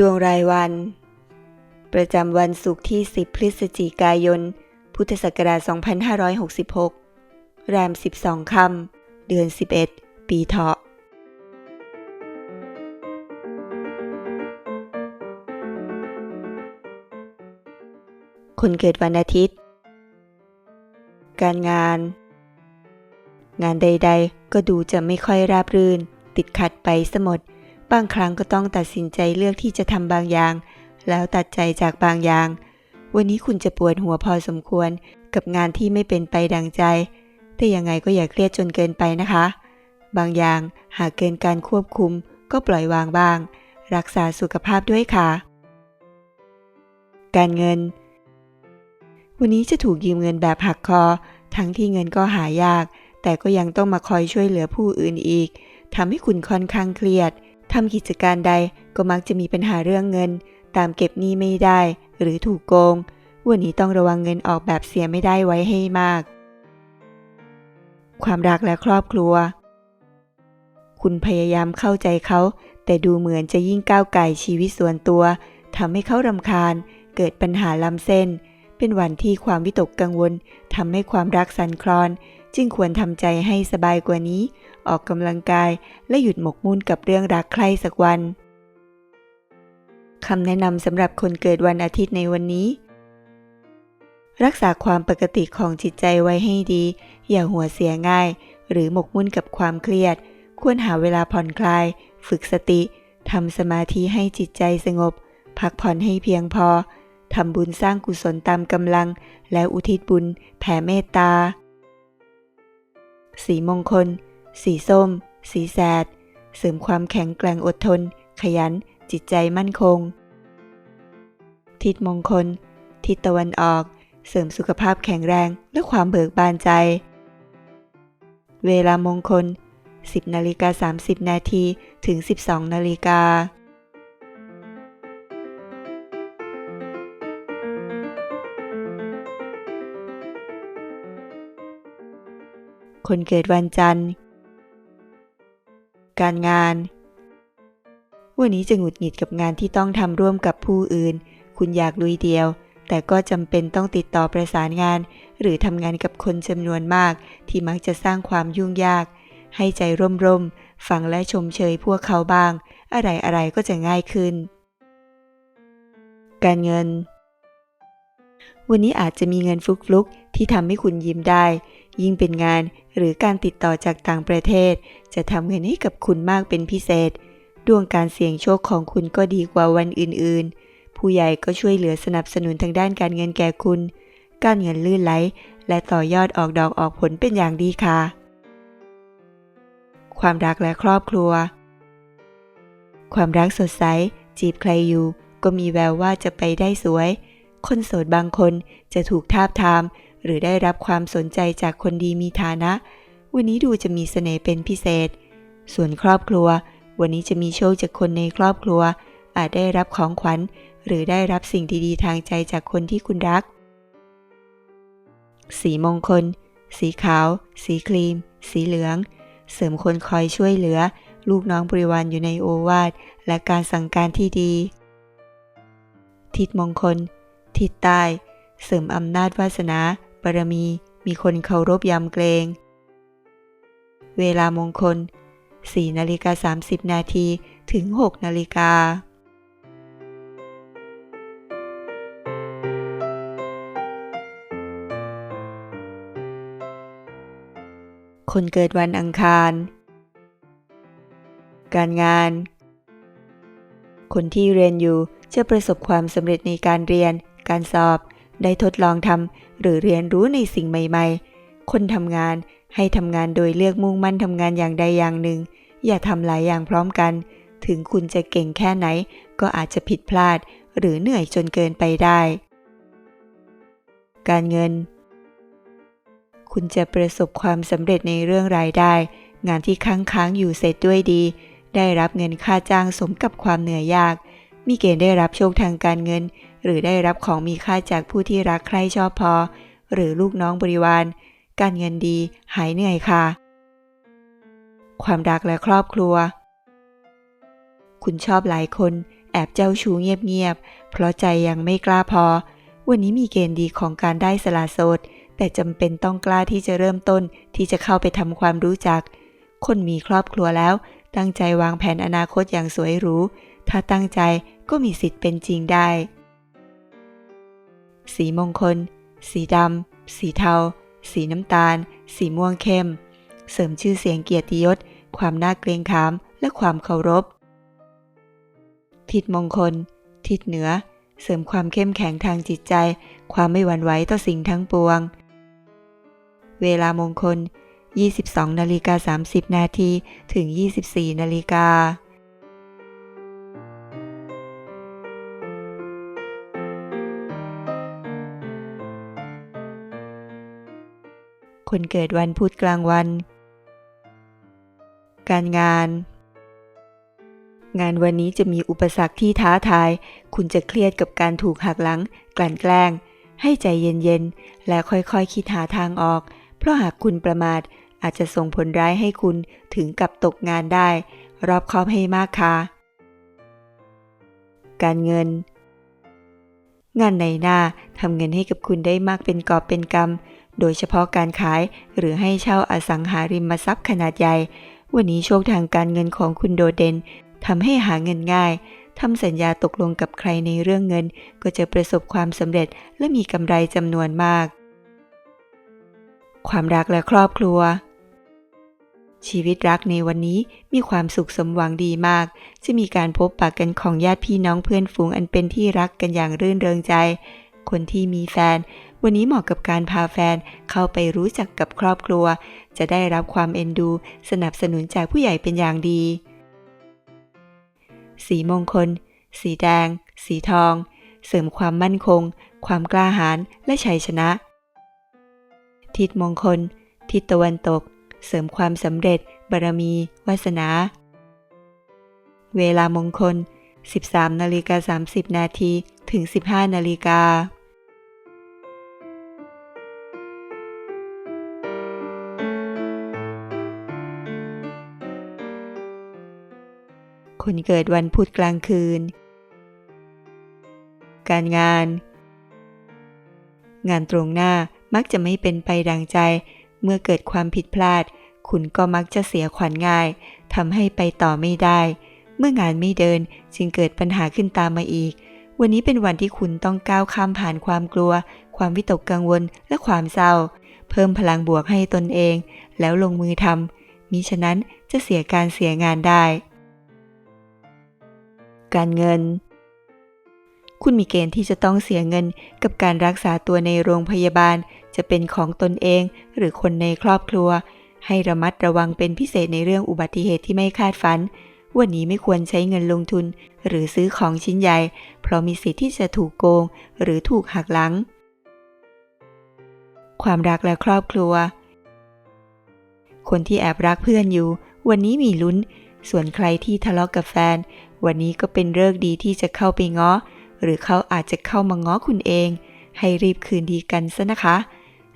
ดวงรายวัน ประจำวันศุกร์ที่ 10 พฤศจิกายน พุทธศักราช 2566แรม12ค่ำเดือน 11 ปีเถาะคนเกิดวันอาทิตย์ การงาน งานใดๆ ก็ดูจะไม่ค่อยราบรื่น ติดขัดไปสมด บางครั้งก็ต้องตัดสินใจเลือกที่จะทำบางอย่าง แล้วตัดใจจากบางอย่าง วันนี้คุณจะปวดหัวพอสมควรกับงานที่ไม่เป็นไปดังใจ แต่ยังไงก็อย่าเครียดจนเกินไปนะคะ บางอย่างหากเกินการควบคุม ก็ปล่อยวางบ้าง รักษาสุขภาพด้วยค่ะ การเงิน วันนี้จะถูกยืมเงินแบบหักคอ ทั้งที่เงินก็หายาก แต่ก็ยังต้องมาคอยช่วยเหลือผู้อื่นอีกทำให้คุณค่อนข้างเครียด ทำกิจการใดก็มักจะมีปัญหาเรื่องเงิน ตามเก็บหนี้ไม่ได้ หรือถูกโกง วันนี้ต้องระวังเงินออกแบบเสียไม่ได้ไว้ให้มาก ความรักและครอบครัว คุณพยายามเข้าใจเขา แต่ดูเหมือนจะยิ่งก้าวไก่ชีวิตส่วนตัวทำให้เขารำคาญ เกิดปัญหาล้ำเส้น เป็นวันที่ความวิตกกังวลทำให้ความรักสั่นคลอน จึงควรทำใจให้สบายกว่านี้ ออกกำลังกาย และหยุดหมกมุ่นกับเรื่องรักใครสักวันคำแนะนำสำหรับคนเกิดวันอาทิตย์ในวันนี้ รักษาความปกติของจิตใจไว้ให้ดี อย่าหัวเสียง่าย หรือหมกมุ่นกับความเครียด ควรหาเวลาผ่อนคลาย ฝึกสติทำสมาธิให้จิตใจสงบ พักผ่อนให้เพียงพอทำบุญสร้างกุศลตามกำลัง แล้วอุทิศบุญ แผ่เมตตา สีมงคล สีส้ม สีแสด เสริมความแข็งแกร่งอดทน ขยัน จิตใจมั่นคง ทิศมงคล ทิศตะวันออก เสริมสุขภาพแข็งแรงและความเบิกบานใจ เวลามงคล 10นาฬิกา30 นาทีถึง 12นาฬิกาคนเกิดวันจันทร์ การงานวันนี้จะหงุดหงิดกับงานที่ต้องทำร่วมกับผู้อื่น คุณอยากลุยเดียว แต่ก็จำเป็นต้องติดต่อประสานงาน หรือทำงานกับคนจำนวนมาก ที่มักจะสร้างความยุ่งยาก ให้ใจร่มๆ ฟังและชมเชยพวกเขาบ้าง อะไรๆ ก็จะง่ายขึ้น การเงิน วันนี้อาจจะมีเงินฟลุกๆ ที่ทำให้คุณยิ้มได้ ยิ่งเป็นงานหรือการติดต่อจากต่างประเทศ จะทำเงินให้กับคุณมากเป็นพิเศษ ดวงการเสี่ยงโชคของคุณก็ดีกว่าวันอื่นๆ ผู้ใหญ่ก็ช่วยเหลือสนับสนุนทางด้านการเงินแก่คุณ การเงินลื่นไหล และต่อยอดออกดอกออกผลเป็นอย่างดีค่ะ ความรักและครอบครัว ความรักสดใส จีบใครอยู่ ก็มีแววว่าจะไปได้สวย คนโสดบางคนจะถูกทาบทาม หรือได้รับความสนใจจากคนดีมีฐานะ วันนี้ดูจะมีเสน่ห์เป็นพิเศษ ส่วนครอบครัว วันนี้จะมีโชคจากคนในครอบครัว อาจได้รับของขวัญ หรือได้รับสิ่งดีๆ ทางใจจากคนที่คุณรัก สีมงคล สีขาว สีครีม สีเหลือง เสริมคนคอยช่วยเหลือ ลูกน้องบริวารอยู่ในโอวาทและการสั่งการที่ดี ทิศมงคล ทิศใต้เสริมอำนาจวาสนา บารมี มีคนเคารพยำเกรง เวลามงคล 4 นาฬิกา 30 นาทีถึง 6 นาฬิกาคนเกิดวันอังคาร การงาน คนที่เรียนอยู่จะประสบความสำเร็จในการเรียน การสอบ ได้ทดลองทำหรือเรียนรู้ในสิ่งใหม่ๆ คนทำงานให้ทำงานโดยเลือกมุ่งมั่นทำงานอย่างใดอย่างหนึ่ง อย่าทำหลายอย่างพร้อมกัน ถึงคุณจะเก่งแค่ไหน ก็อาจจะผิดพลาด หรือเหนื่อยจนเกินไปได้ การเงิน คุณจะประสบความสำเร็จในเรื่องรายได้ งานที่ค้างค้างอยู่เสร็จด้วยดี ได้รับเงินค่าจ้างสมกับความเหนื่อยยาก มีเกณฑ์ได้รับโชคทางการเงิน หรือได้รับของมีค่าจากผู้ที่รักใคร่ชอบพอ หรือลูกน้องบริวาร การเงินดีหายเหนื่อยค่ะ ความรักและครอบครัว คุณชอบหลายคน แอบเจ้าชู้เงียบๆ เพราะใจยังไม่กล้าพอ วันนี้มีเกณฑ์ดีของการได้สละโสด แต่จำเป็นต้องกล้าที่จะเริ่มต้นที่จะเข้าไปทำความรู้จัก คนมีครอบครัวแล้ว ตั้งใจวางแผนอนาคตอย่างสวยหรูถ้าตั้งใจก็มีสิทธิ์เป็นจริงได้ สีมงคล สีดำ สีเทา สีน้ำตาล สีม่วงเข้ม เสริมชื่อเสียงเกียรติยศ ความน่าเกรงขาม และความเคารพ ทิศมงคล ทิศเหนือ เสริมความเข้มแข็งทางจิตใจ ความไม่หวั่นไหวต่อสิ่งทั้งปวง เวลามงคล 22นาฬิกา30นาทีถึง 24นาฬิกา คนเกิดวันพุธกลางวัน การงาน งานวันนี้จะมีอุปสรรคที่ท้าทาย คุณจะเครียดกับการถูกหักหลัง กลั่นแกล้ง ให้ใจเย็นๆ และค่อยๆ คิดหาทางออก เพราะหากคุณประมาทอาจจะส่งผลร้ายให้คุณถึงกับตกงานได้ รอบคอบให้มากค่ะ การเงิน งานในหน้าทำเงินให้กับคุณได้มากเป็นกอบเป็นกำ โดยเฉพาะการขายหรือให้เช่าอสังหาริมทรัพย์ขนาดใหญ่ วันนี้โชคทางการเงินของคุณโดดเด่นทำให้หาเงินง่ายทำสัญญาตกลงกับใครในเรื่องเงิน ก็จะประสบความสำเร็จและมีกำไรจำนวนมาก ความรักและครอบครัว ชีวิตรักในวันนี้มีความสุขสมหวังดีมาก จะมีการพบปะกันของญาติพี่น้องเพื่อนฝูงอันเป็นที่รักกันอย่างรื่นเริงใจ คนที่มีแฟน วันนี้เหมาะกับการพาแฟนเข้าไปรู้จักกับครอบครัว จะได้รับความเอ็นดู สนับสนุนจากผู้ใหญ่เป็นอย่างดี สีมงคล สีแดง สีทอง เสริมความมั่นคง ความกล้าหาญและชัยชนะ ทิศมงคล ทิศตะวันตก เสริมความสำเร็จ บารมี วาสนา เวลามงคล 13นาฬิกา30 นาทีถึง 15นาฬิกา คนเกิดวันพุธกลางคืน การงาน งานตรงหน้ามักจะไม่เป็นไปดังใจ เมื่อเกิดความผิดพลาด คุณก็มักจะเสียขวัญง่ายทำให้ไปต่อไม่ได้ เมื่องานไม่เดินจึงเกิดปัญหาขึ้นตามมาอีก วันนี้เป็นวันที่คุณต้องก้าวข้ามผ่านความกลัว ความวิตกกังวลและความเศร้า เพิ่มพลังบวกให้ตนเอง แล้วลงมือทำมิฉะนั้นจะเสียการเสียงานได้ การเงิน คุณมีเกณฑ์ที่จะต้องเสียเงินกับการรักษาตัวในโรงพยาบาล จะเป็นของตนเองหรือคนในครอบครัว ให้ระมัดระวังเป็นพิเศษในเรื่องอุบัติเหตุที่ไม่คาดฝัน วันนี้ไม่ควรใช้เงินลงทุน หรือซื้อของชิ้นใหญ่ เพราะมีสิทธิ์ที่จะถูกโกง หรือถูกหักหลัง ความรักและครอบครัว คนที่แอบรักเพื่อนอยู่ วันนี้มีลุ้นส่วนใครที่ทะเลาะกกับแฟน วันนี้ก็เป็นเลิกดีที่จะเข้าไปง้อ หรือเขาอาจจะเข้ามาง้อคุณเอง ให้รีบคืนดีกันซะนะคะ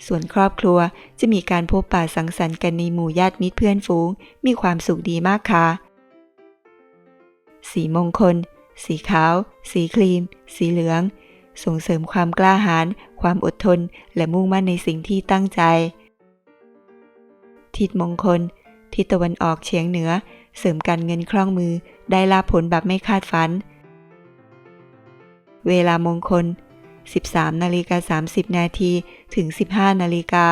ส่วนครอบครัวจะมีการพบปะสังสรรค์กันในหมู่ญาติมิตรเพื่อนฝูง มีความสุขดีมากค่ะ สีมงคล สีขาว สีครีม สีเหลือง ส่งเสริมความกล้าหาญ ความอดทน และมุ่งมั่นในสิ่งที่ตั้งใจ ทิศมงคล ทิศตะวันออกเฉียงเหนือ เสริมการเงินคล่องมือ ได้ลาภผลแบบไม่คาดฝัน เวลามงคล 13นาฬิกา30 นาทีถึง 15นาฬิกา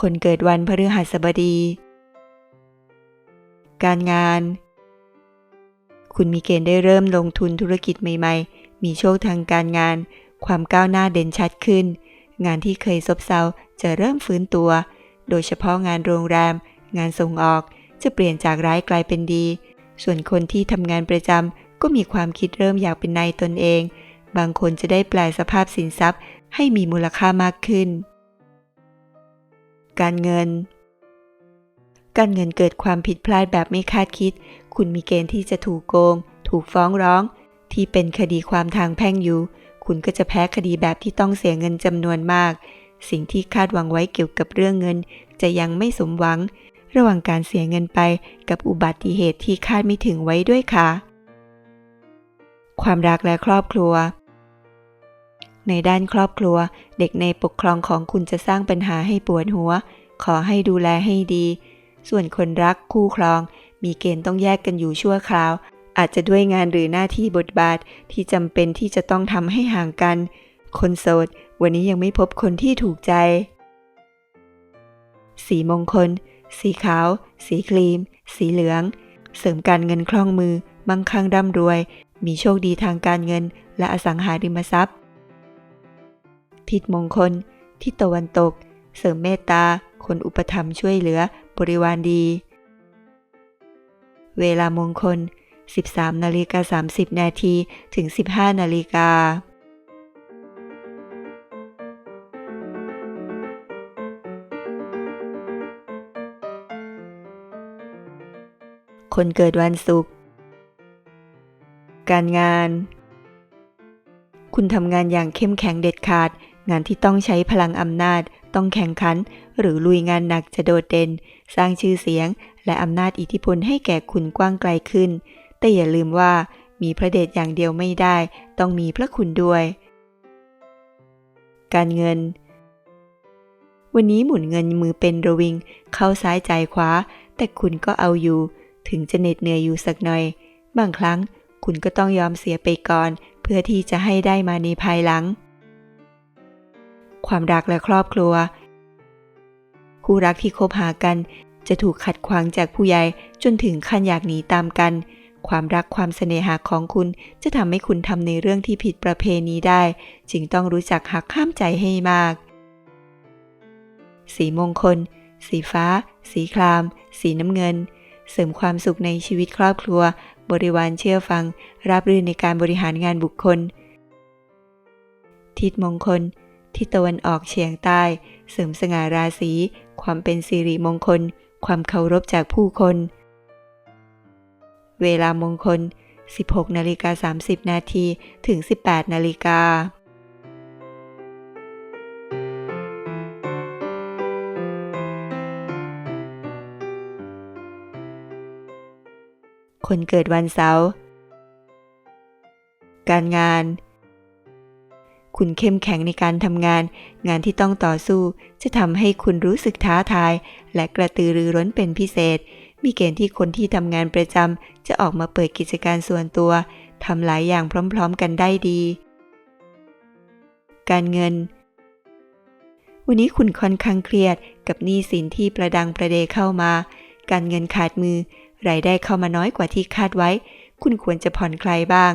คนเกิดวันพฤหัสบดี การงาน คุณมีเกณฑ์ได้เริ่มลงทุนธุรกิจใหม่ ๆ มีโชคทางการงาน ความก้าวหน้าเด่นชัดขึ้น งานที่เคยซบเซาจะเริ่มฟื้นตัว โดยเฉพาะงานโรงแรม งานส่งออกจะเปลี่ยนจากร้ายกลายเป็นดี ส่วนคนที่ทำงานประจำก็มีความคิดเริ่มอยากเป็นนายตนเอง บางคนจะได้แปลสภาพสินทรัพย์ ให้มีมูลค่ามากขึ้น การเงิน การเงินเกิดความผิดพลาดแบบไม่คาดคิด คุณมีเกณฑ์ที่จะถูกโกง ถูกฟ้องร้อง ที่เป็นคดีความทางแพ่งอยู่ คุณก็จะแพ้คดีแบบที่ต้องเสียเงินจำนวนมาก สิ่งที่คาดหวังไว้เกี่ยวกับเรื่องเงิน จะยังไม่สมหวัง ระหว่างการเสียเงินไปกับอุบัติเหตุที่คาดไม่ถึงไว้ด้วยค่ะ ความรักและครอบครัว ในด้านครอบครัว เด็กในปกครองของคุณจะสร้างปัญหาให้ปวดหัว ขอให้ดูแลให้ดี ส่วนคนรักคู่ครอง มีเกณฑ์ต้องแยกกันอยู่ชั่วคราว อาจจะด้วยงานหรือหน้าที่บทบาทที่จำเป็นที่จะต้องทำให้ห่างกัน คนโสด วันนี้ยังไม่พบคนที่ถูกใจ สีมงคล สีขาว สีครีม สีเหลือง เสริมการเงินคล่องมือ มั่งคั่งร่ำรวย มีโชคดีทางการเงิน และอสังหาริมทรัพย์ ทิศมงคล ทิศตะวันตก เสริมเมตตา คนอุปถัมภ์ช่วยเหลือ บริวารดี เวลามงคล 13นาฬิกา30 นาทีถึง 15 นาฬิกาคนเกิดวันศุกร์ การงาน คุณทำงานอย่างเข้มแข็งเด็ดขาด งานที่ต้องใช้พลังอำนาจ ต้องแข่งขัน หรือลุยงานหนักจะโดดเด่น สร้างชื่อเสียง และอำนาจอิทธิพลให้แก่คุณกว้างไกลขึ้น แต่อย่าลืมว่ามีพระเดชอย่างเดียวไม่ได้ ต้องมีพระคุณด้วย การเงิน วันนี้หมุนเงินมือเป็นระวิง เข้าซ้ายใจขวา แต่คุณก็เอาอยู่ ถึงจะเหน็ดเหนื่อยอยู่สักหน่อย บางครั้งคุณก็ต้องยอมเสียไปก่อน เพื่อที่จะให้ได้มาในภายหลัง ความรักและครอบครัว คู่รักที่คบหากันจะถูกขัดขวางจากผู้ใหญ่จนถึงขั้นอยากหนีตามกัน ความรักความเสน่หาของคุณจะทำให้คุณทำในเรื่องที่ผิดประเพณีได้ จึงต้องรู้จักหักข้ามใจให้มาก สีมงคล สีฟ้า สีคราม สีน้ำเงิน เสริมความสุขในชีวิตครอบครัว บริวารเชื่อฟังราบรื่นในการบริหารงานบุคคล ทิศมงคล ทิศตะวันออกเฉียงใต้ เสริมสง่าราศี ความเป็นสิริมงคล ความเคารพจากผู้คน เวลามงคล 16นาฬิกา30 นาทีถึง 18นาฬิกาคนเกิดวันเสาร์ การงาน คุณเข้มแข็งในการทำงาน งานที่ต้องต่อสู้ จะทำให้คุณรู้สึกท้าทาย และกระตือรือร้นเป็นพิเศษ มีเกณฑ์ที่คนที่ทำงานประจำจะออกมาเปิดกิจการส่วนตัวทำหลายอย่างพร้อมๆกันได้ดี การเงิน วันนี้คุณค่อนข้างเครียดกับหนี้สินที่ประดังประเดเข้ามา การเงินขาดมือ รายได้เข้ามาน้อยกว่าที่คาดไว้ คุณควรจะผ่อนคลายบ้าง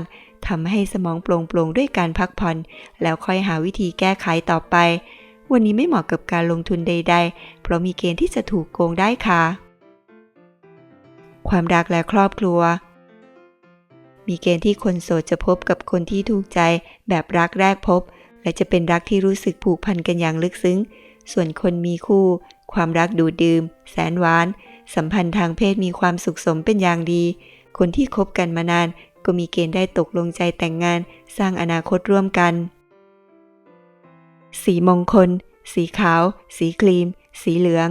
ทำให้สมองโปร่งโปร่งๆด้วยการพักผ่อน แล้วค่อยหาวิธีแก้ไขต่อไป วันนี้ไม่เหมาะกับการลงทุนใด ๆ เพราะมีเกณฑ์ที่จะถูกโกงได้ค่ะ ความรักและครอบครัว มีเกณฑ์ที่คนโสดจะพบกับคนที่ถูกใจแบบรักแรกพบ และจะเป็นรักที่รู้สึกผูกพันกันอย่างลึกซึ้ง ส่วนคนมีคู่ ความรักดูดดื่ม แสนหวาน สัมพันธ์ทางเพศมีความสุขสมเป็นอย่างดี คนที่คบกันมานานก็มีเกณฑ์ได้ตกลงใจแต่งงาน สร้างอนาคตร่วมกัน สีมงคล สีขาว สีครีม สีเหลือง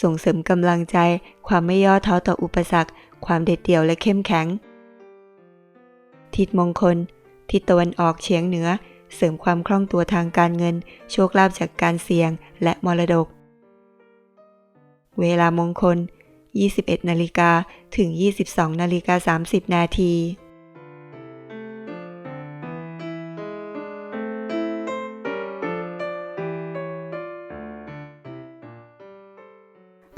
ส่งเสริมกำลังใจ ความไม่ย่อท้อต่ออุปสรรค ความเด็ดเดี่ยวและเข้มแข็ง ทิศมงคล ทิศตะวันออกเฉียงเหนือ เสริมความคล่องตัวทางการเงิน โชคลาภจากการเสี่ยง และมรดก เวลามงคล 21 นาฬิกาถึง 22 นาฬิกา 30 นาที